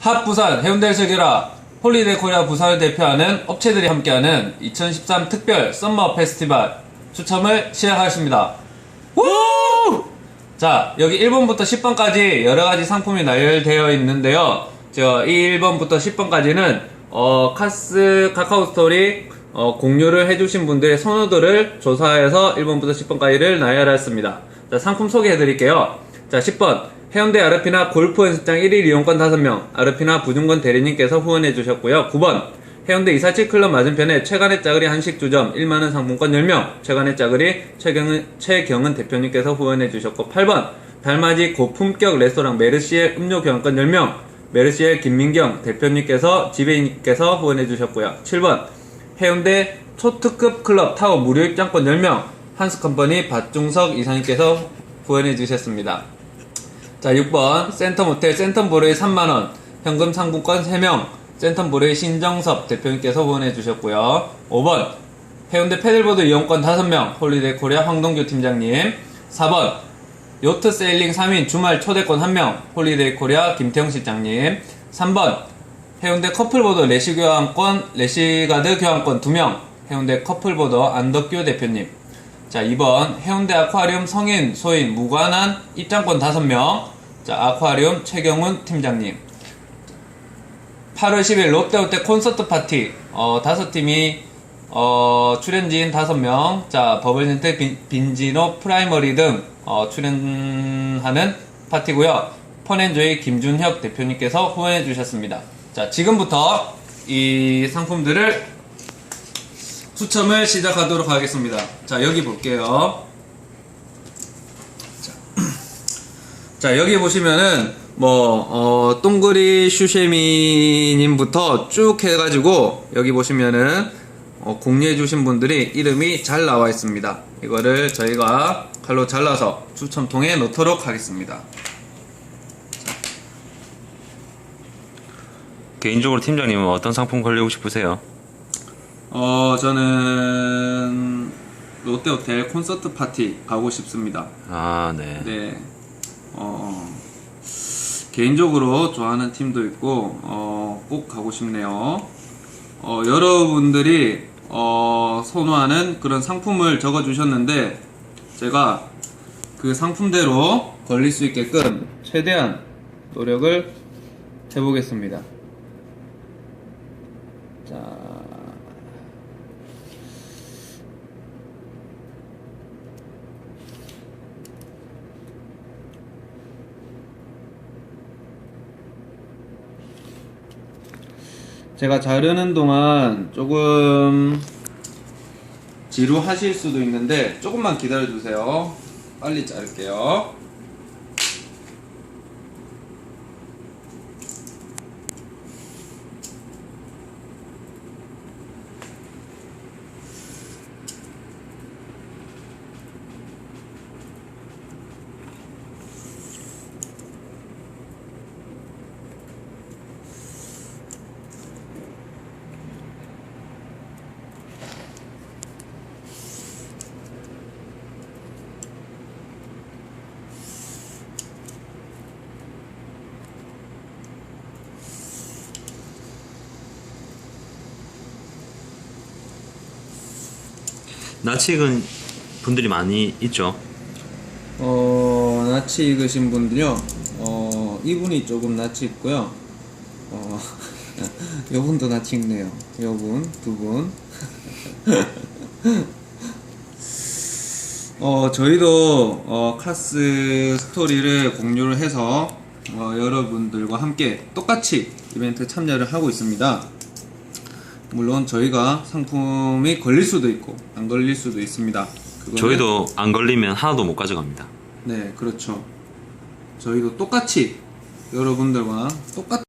핫 부산 해운대 설계라 홀리데이 코리아 부산을 대표하는 업체들이 함께하는 2013 특별 썸머 페스티벌 추첨을 시작하겠습니다. 우! 자, 여기 1번부터 10번까지 여러 가지 상품이 나열되어 있는데요. 저 1번부터 10번까지는 어, 카스 카카오 스토리 어, 공유를 해주신 분들의 선호도를 조사해서 1번부터 10번까지를 나열했습니다. 자, 상품 소개해 드릴게요. 자, 10번. 해운대 아르피나 골프 연습장 1일 이용권 5명, 아르피나 부중권 대리님께서 후원해 주셨고요. 9번. 해운대 247 클럽 맞은편에 최간의 짜그리 한식주점 1만원 상품권 10명, 최간의 짜그리 최경은, 최경은 대표님께서 후원해 주셨고 8번. 달맞이 고품격 레스토랑 메르시엘 음료 교환권 10명, 메르시엘 김민경 대표님께서 지배인님께서 후원해 주셨고요. 7번. 해운대 초특급 클럽 타워 무료 입장권 10명, 한스컴퍼니 박중석 이사님께서 후원해 주셨습니다. 자, 6번. 센텀호텔 센텀보르의 3만원. 현금 상품권 3명. 센텀보르의 신정섭 대표님께서 후원해 주셨고요. 5번. 해운대 패들보드 이용권 5명. 홀리데이 코리아 황동규 팀장님. 4번. 요트 세일링 3인 주말 초대권 1명. 홀리데이 코리아 김태형 실장님. 3번. 해운대 커플보드 레시 교환권, 레시가드 교환권 2명. 해운대 커플보드 안덕규 대표님. 자, 2번. 해운대 아쿠아리움 성인, 소인, 무관한 입장권 5명. 자, 아쿠아리움 최경훈 팀장님. 8월 10일 롯데롯데 콘서트 파티. 어, 다섯 팀이, 어, 출연진 5명. 자, 버블센터 빈, 빈지노 프라이머리 등, 어, 출연하는 파티고요 펀앤조이 김준혁 대표님께서 후원해 주셨습니다. 자, 지금부터 이 상품들을 추첨을 시작하도록 하겠습니다. 자, 여기 볼게요. 자, 자, 여기 보시면은, 뭐, 어, 동그리 슈쉐미님부터 쭉 해가지고, 여기 보시면은, 어, 공유해주신 분들이 이름이 잘 나와 있습니다. 이거를 저희가 칼로 잘라서 추첨통에 넣도록 하겠습니다. 개인적으로 팀장님은 어떤 상품 걸리고 싶으세요? 어, 저는 롯데호텔 콘서트 파티 가고 싶습니다. 아, 네. 네. 어, 개인적으로 좋아하는 팀도 있고, 어, 꼭 가고 싶네요. 어, 여러분들이, 어, 선호하는 그런 상품을 적어 주셨는데, 제가 그 상품대로 걸릴 수 있게끔 최대한 노력을 해보겠습니다. 자. 제가 자르는 동안 조금 지루하실 수도 있는데 조금만 기다려 주세요. 빨리 자를게요. 나치 익은 분들이 많이 있죠. 어, 나치 익으신 분들요. 어, 이분이 조금 나치 익고요. 어, 요분도 나치 익네요. 요분, 두 분. 어, 저희도 어, 카스 스토리를 공유를 해서 어, 여러분들과 함께 똑같이 이벤트 참여를 하고 있습니다. 물론 저희가 상품이 걸릴 수도 있고 안 걸릴 수도 있습니다. 그거는 저희도 안 걸리면 하나도 못 가져갑니다. 네, 그렇죠. 저희도 똑같이 여러분들과 똑같